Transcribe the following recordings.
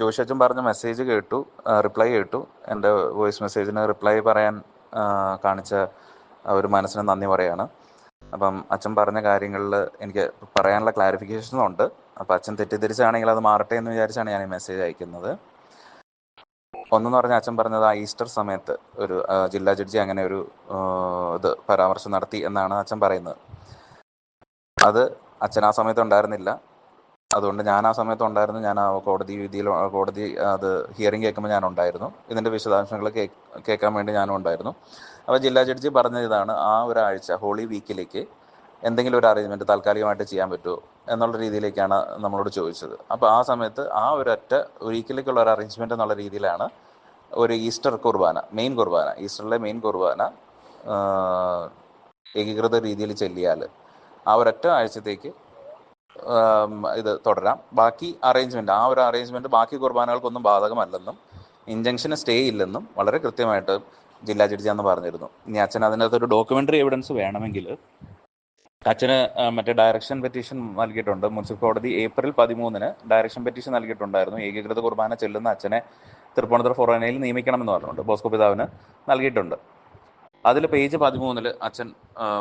ജോഷി അച്ഛൻ പറഞ്ഞ മെസ്സേജ് കേട്ടു റിപ്ലൈ കേട്ടു. എന്റെ വോയിസ് മെസ്സേജിന് റിപ്ലൈ പറയാൻ കാണിച്ച ഒരു മനസ്സിന് നന്ദി പറയാണ്. അപ്പം അച്ഛൻ പറഞ്ഞ കാര്യങ്ങളിൽ എനിക്ക് പറയാനുള്ള ക്ലാരിഫിക്കേഷനും ഉണ്ട്. അപ്പം അച്ഛൻ തെറ്റിദ്ധരിച്ചാണെങ്കിൽ അത് മാറട്ടെ എന്ന് വിചാരിച്ചാണ് ഞാൻ ഈ മെസ്സേജ് അയക്കുന്നത്. ഒന്നെന്ന് പറഞ്ഞാൽ അച്ഛൻ പറഞ്ഞത് ആ ഈസ്റ്റർ സമയത്ത് ഒരു ജില്ലാ ജഡ്ജി അങ്ങനെ ഒരു ഇത് പരാമർശം നടത്തി എന്നാണ് അച്ഛൻ പറയുന്നത്. അത് അച്ഛൻ ആ സമയത്ത് ഉണ്ടായിരുന്നില്ല. അതുകൊണ്ട് ഞാൻ ആ സമയത്ത് ഉണ്ടായിരുന്നു ഞാൻ ആ കോടതി വിധിയിൽ കോടതി അത് ഹിയറിംഗ് കേൾക്കുമ്പോൾ ഞാൻ ഉണ്ടായിരുന്നു. ഇതിന്റെ വിശദാംശങ്ങൾ കേൾക്കാൻ വേണ്ടി ഞാനും ഉണ്ടായിരുന്നു. അപ്പോൾ ജില്ലാ ജഡ്ജി പറഞ്ഞ ഇതാണ് ആ ഒരാഴ്ച ഹോളി വീക്കിലേക്ക് എന്തെങ്കിലും ഒരു അറേഞ്ച്മെന്റ് താൽക്കാലികമായിട്ട് ചെയ്യാൻ പറ്റുമോ എന്നുള്ള രീതിയിലേക്കാണ് നമ്മളോട് ചോദിച്ചത്. അപ്പോൾ ആ സമയത്ത് ആ ഒരൊറ്റ വീക്കിലേക്കുള്ള ഒരു അറേഞ്ച്മെന്റ് എന്നുള്ള രീതിയിലാണ് ഒരു ഈസ്റ്റർ കുർബാന മെയിൻ കുർബാന ഈസ്റ്ററിലെ മെയിൻ കുർബാന ഏകീകൃത രീതിയിൽ ചെല്ലിയാൽ ആ ഒരൊറ്റ ആഴ്ചത്തേക്ക് ഇത് തുടരാം. ബാക്കി അറേഞ്ച്മെന്റ് ആ ഒരു അറേഞ്ച്മെന്റ് ബാക്കി കുർബാനകൾക്കൊന്നും ബാധകമല്ലെന്നും ഇഞ്ചക്ഷന് സ്റ്റേ ഇല്ലെന്നും വളരെ കൃത്യമായിട്ട് ജില്ലാ ജഡ്ജി അന്ന് പറഞ്ഞിരുന്നു. ഇനി അച്ഛൻ അതിനകത്ത് ഒരു ഡോക്യുമെന്ററി എവിഡൻസ് വേണമെങ്കിൽ അച്ഛന് മറ്റേ ഡയറക്ഷൻ പെറ്റീഷൻ നൽകിയിട്ടുണ്ട്. മുനിസിപ്പൽ കോടതി ഏപ്രിൽ പതിമൂന്നിന് ഡയറക്ഷൻ പെറ്റീഷൻ നൽകിയിട്ടുണ്ടായിരുന്നു. ഏകീകൃത കുർബാന ചെല്ലുന്ന അച്ഛനെ തൃപ്പൂണിത്തുറ ഫൊറോനയിൽ നിയമിക്കണമെന്ന് പറഞ്ഞിട്ടുണ്ട്. ബോസ്കോ പിതാവിന് നൽകിയിട്ടുണ്ട്. അതിൽ പേജ് പതിമൂന്നിൽ അച്ഛൻ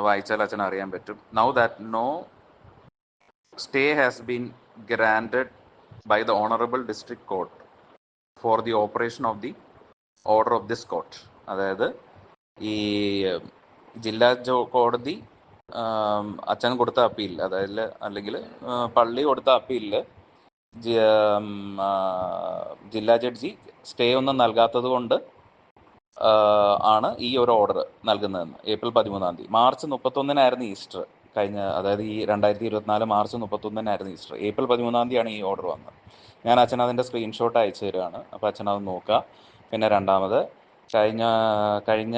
വായിച്ചാൽ അച്ഛൻ അറിയാൻ പറ്റും. Now that no stay has been granted by the honorable district court for the operation of the order of this court. അതായത് ഈ ജില്ലാ കോടതി അച്ഛൻ കൊടുത്ത അപ്പീൽ അതായത് അല്ലെങ്കിൽ പള്ളി കൊടുത്ത അപ്പീലിൽ ജില്ലാ ജഡ്ജി സ്റ്റേ ഒന്നും നൽകാത്തത് കൊണ്ട് ആണ് ഈ ഒരു ഓർഡർ നൽകുന്നതെന്ന്. ഏപ്രിൽ പതിമൂന്നാം തീയതി. മാർച്ച് മുപ്പത്തൊന്നിനായിരുന്നു ഈസ്റ്റർ. കഴിഞ്ഞ അതായത് ഈ രണ്ടായിരത്തി ഇരുപത്തിനാല് മാർച്ച് മുപ്പത്തൊന്നിനായിരുന്നു ഈസ്റ്റർ. ഏപ്രിൽ പതിമൂന്നാം തീയതിയാണ് ഈ ഓർഡർ വന്നത്. ഞാൻ അച്ഛൻ അതിന്റെ സ്ക്രീൻഷോട്ട് അയച്ചു തരുവാണ്. അപ്പോൾ അച്ഛൻ അത് നോക്കുക. പിന്നെ രണ്ടാമത് കഴിഞ്ഞ കഴിഞ്ഞ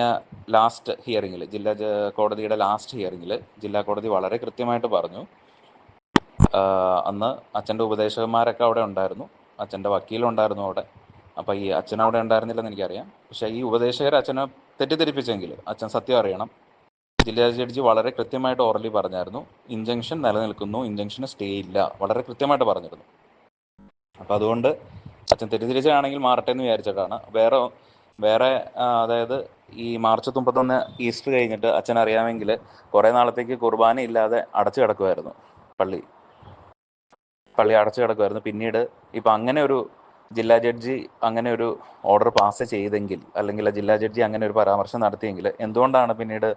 ലാസ്റ്റ് ഹിയറിങ്ങിൽ ജില്ലാ കോടതിയുടെ ലാസ്റ്റ് ഹിയറിങ്ങിൽ ജില്ലാ കോടതി വളരെ കൃത്യമായിട്ട് പറഞ്ഞു അന്ന് അച്ഛന്റെ ഉപദേശകന്മാരൊക്കെ അവിടെ ഉണ്ടായിരുന്നു. അച്ഛന്റെ വക്കീലുണ്ടായിരുന്നു അവിടെ. അപ്പോൾ ഈ അച്ഛൻ അവിടെ ഉണ്ടായിരുന്നില്ലെന്ന് എനിക്കറിയാം. പക്ഷേ ഈ ഉപദേശകർ അച്ഛനെ തെറ്റിദ്ധരിപ്പിച്ചെങ്കിൽ അച്ഛൻ സത്യം അറിയണം. ജില്ലാ ജഡ്ജി വളരെ കൃത്യമായിട്ട് ഓറലി പറഞ്ഞായിരുന്നു. ഇഞ്ചക്ഷൻ നിലനിൽക്കുന്നു. ഇഞ്ചക്ഷന് സ്റ്റേ ഇല്ല. വളരെ കൃത്യമായിട്ട് പറഞ്ഞിരുന്നു. അപ്പം അതുകൊണ്ട് അച്ഛൻ തെറ്റിദ്ധരിച്ചാണെങ്കിൽ മാറട്ടെ എന്ന് വിചാരിച്ചിട്ടാണ്. വേറെ വേറെ അതായത് ഈ മാർച്ച് മുപ്പത്തൊന്ന് ഈസ്റ്റർ കഴിഞ്ഞിട്ട് അച്ഛൻ അറിയാമെങ്കിൽ കുറേ നാളത്തേക്ക് കുർബാന ഇല്ലാതെ അടച്ചു കിടക്കുമായിരുന്നു പള്ളി. പള്ളി അടച്ചു കിടക്കുമായിരുന്നു പിന്നീട് ഇപ്പം അങ്ങനെ ഒരു ജില്ലാ ജഡ്ജി അങ്ങനെ ഒരു ഓർഡർ പാസ് ചെയ്തെങ്കിൽ അല്ലെങ്കിൽ ജില്ലാ ജഡ്ജി അങ്ങനെ ഒരു പരാമർശം നടത്തിയെങ്കിൽ എന്തുകൊണ്ടാണ് പിന്നീട്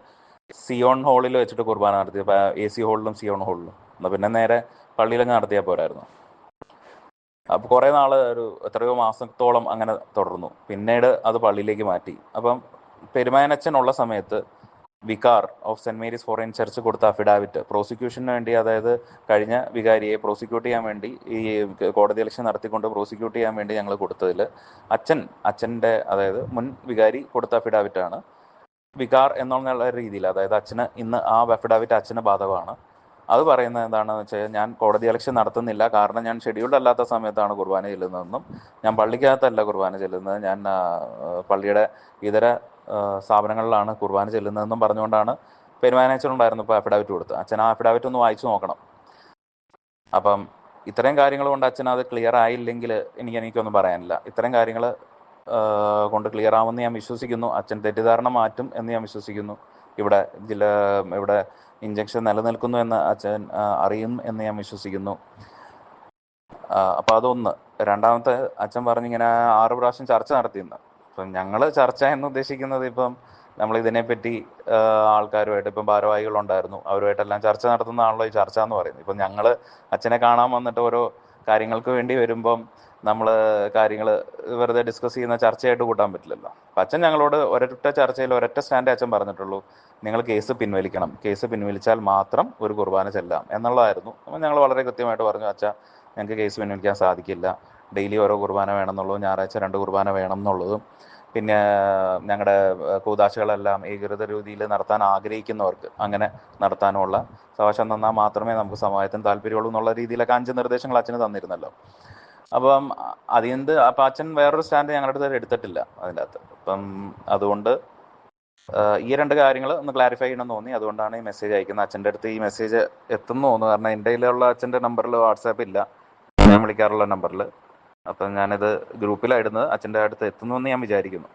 സിയോൺ ഹാളിൽ വെച്ചിട്ട് കുർബാന നടത്തി. എ സി ഹാളിലും സിയോൺ ഹാളിലും എന്നാൽ പിന്നെ നേരെ പള്ളിയിലങ്ങ് നടത്തിയാൽ പോരായിരുന്നു. അപ്പോൾ കുറേ നാൾ ഒരു എത്രയോ മാസത്തോളം അങ്ങനെ തുടർന്നു. പിന്നീട് അത് പള്ളിയിലേക്ക് മാറ്റി. അപ്പം പെരുമാനച്ചനുള്ള സമയത്ത് vicar of Saint Mary's foreign church കൊടുത്ത അഫിഡാവിറ്റ് പ്രോസിക്യൂഷന് വേണ്ടി അതായത് കഴിഞ്ഞ വികാരിയെ പ്രോസിക്യൂട്ട് ചെയ്യാൻ വേണ്ടി ഈ കോടതി ഇലക്ഷൻ നടത്തിക്കൊണ്ട് പ്രോസിക്യൂട്ട് ചെയ്യാൻ വേണ്ടി ഞങ്ങൾ കൊടുത്തതിൽ അച്ഛൻ അച്ഛന്റെ അതായത് മുൻ വികാരി കൊടുത്ത അഫിഡാവിറ്റ് ആണ്. വികാർ എന്നുള്ള രീതിയിൽ അതായത് അച്ഛന് ഇന്ന് ആ അഫിഡാവിറ്റ് അച്ഛന് ബാധകമാണ്. അത് പറയുന്നത് എന്താണെന്ന് വെച്ചാൽ ഞാൻ കോടതി ഇലക്ഷൻ നടത്തുന്നില്ല. കാരണം ഞാൻ ഷെഡ്യൂൾഡ് അല്ലാത്ത സമയത്താണ് കുർബാന ചെല്ലുന്നതെന്നും ഞാൻ പള്ളിക്കകത്തല്ല കുർബാന ചെല്ലുന്നത്. ഞാൻ പള്ളിയുടെ ഇതര സ്ഥാപനങ്ങളിലാണ് കുർബാന ചെല്ലുന്നതെന്നും പറഞ്ഞുകൊണ്ടാണ് പെരുമാനച്ചനുണ്ടായിരുന്നു ഇപ്പോൾ അഫിഡാവിറ്റ് കൊടുത്തത് അച്ഛൻ ആ അഫിഡാവിറ്റ് ഒന്ന് വായിച്ചു നോക്കണം. അപ്പം ഇത്രയും കാര്യങ്ങൾ കൊണ്ട് അച്ഛൻ അത് ക്ലിയർ ആയില്ലെങ്കിൽ എനിക്ക് എനിക്കൊന്നും പറയാനില്ല. ഇത്രയും കാര്യങ്ങൾ കൊണ്ട് ക്ലിയർ ആവുമെന്ന് ഞാൻ വിശ്വസിക്കുന്നു. അച്ഛൻ തെറ്റിദ്ധാരണ മാറ്റും എന്ന് ഞാൻ വിശ്വസിക്കുന്നു. ഇവിടെ ജില്ല ഇവിടെ ഇഞ്ചക്ഷൻ നിലനിൽക്കുന്നു എന്ന് അച്ഛൻ അറിയും എന്ന് ഞാൻ വിശ്വസിക്കുന്നു. അപ്പൊ അതൊന്ന്. രണ്ടാമത്തെ അച്ഛൻ പറഞ്ഞിങ്ങനെ ആറ് പ്രാവശ്യം ചർച്ച നടത്തിയെന്ന് അപ്പം ഞങ്ങൾ ചർച്ച എന്ന് ഉദ്ദേശിക്കുന്നത് ഇപ്പം നമ്മൾ ഇതിനെപ്പറ്റി ആൾക്കാരുമായിട്ട് ഇപ്പം ഭാരവാഹികളുണ്ടായിരുന്നു. അവരുമായിട്ടെല്ലാം ചർച്ച നടത്തുന്നതാണല്ലോ ഈ ചർച്ച എന്ന് പറയുന്നത്. ഇപ്പം ഞങ്ങൾ അച്ഛനെ കാണാൻ വന്നിട്ട് ഓരോ കാര്യങ്ങൾക്ക് വേണ്ടി വരുമ്പം നമ്മൾ കാര്യങ്ങൾ വെറുതെ ഡിസ്കസ് ചെയ്യുന്ന ചർച്ചയായിട്ട് കൂട്ടാൻ പറ്റില്ലല്ലോ. അപ്പം അച്ഛൻ ഞങ്ങളോട് ഒരൊറ്റ ചർച്ചയിൽ ഒരൊറ്റ സ്റ്റാൻഡേ അച്ഛൻ പറഞ്ഞിട്ടുള്ളൂ. നിങ്ങൾ കേസ് പിൻവലിക്കണം. കേസ് പിൻവലിച്ചാൽ മാത്രം ഒരു കുർബാന ചെല്ലാം എന്നുള്ളതായിരുന്നു. അപ്പം ഞങ്ങൾ വളരെ കൃത്യമായിട്ട് പറഞ്ഞു അച്ഛാ ഞങ്ങൾക്ക് കേസ് പിൻവലിക്കാൻ സാധിക്കില്ല. ഡെയിലി ഓരോ കുർബാന വേണം എന്നുള്ളതും ഞായറാഴ്ച രണ്ട് കുർബാന വേണം എന്നുള്ളതും പിന്നെ ഞങ്ങളുടെ കൂതാശകളെല്ലാം ഏകീകൃത രീതിയിൽ നടത്താൻ ആഗ്രഹിക്കുന്നവർക്ക് അങ്ങനെ നടത്താനുള്ള സവശം തന്നാൽ മാത്രമേ നമുക്ക് സമുദായത്തിന് താല്പര്യമുള്ളൂ എന്നുള്ള രീതിയിലൊക്കെ അഞ്ച് നിർദ്ദേശങ്ങൾ അച്ഛന് തന്നിരുന്നല്ലോ. അപ്പം അതിന്ത് അപ്പം അച്ഛൻ വേറൊരു സ്റ്റാൻഡ് ഞങ്ങളുടെ അടുത്ത് എടുത്തിട്ടില്ല അതിന്റെ അകത്ത് അപ്പം അതുകൊണ്ട് ഈ രണ്ട് കാര്യങ്ങൾ ഒന്ന് ക്ലാരിഫൈ ചെയ്യണമെന്ന് തോന്നി. അതുകൊണ്ടാണ് ഈ മെസ്സേജ് അയക്കുന്നത്. അച്ഛന്റെ അടുത്ത് ഈ മെസ്സേജ് എത്തുന്നു എന്ന് കാരണം എന്റെ കയ്യിലുള്ള അച്ഛന്റെ നമ്പറിൽ വാട്സാപ്പ് ഇല്ല. ഞാൻ വിളിക്കാറുള്ള നമ്പറിൽ അപ്പം ഞാനിത് ഗ്രൂപ്പിലാണ് ഇടുന്നത് അച്ഛന്റെ അടുത്ത് എത്തുന്നു എന്ന് ഞാൻ വിചാരിക്കുന്നു.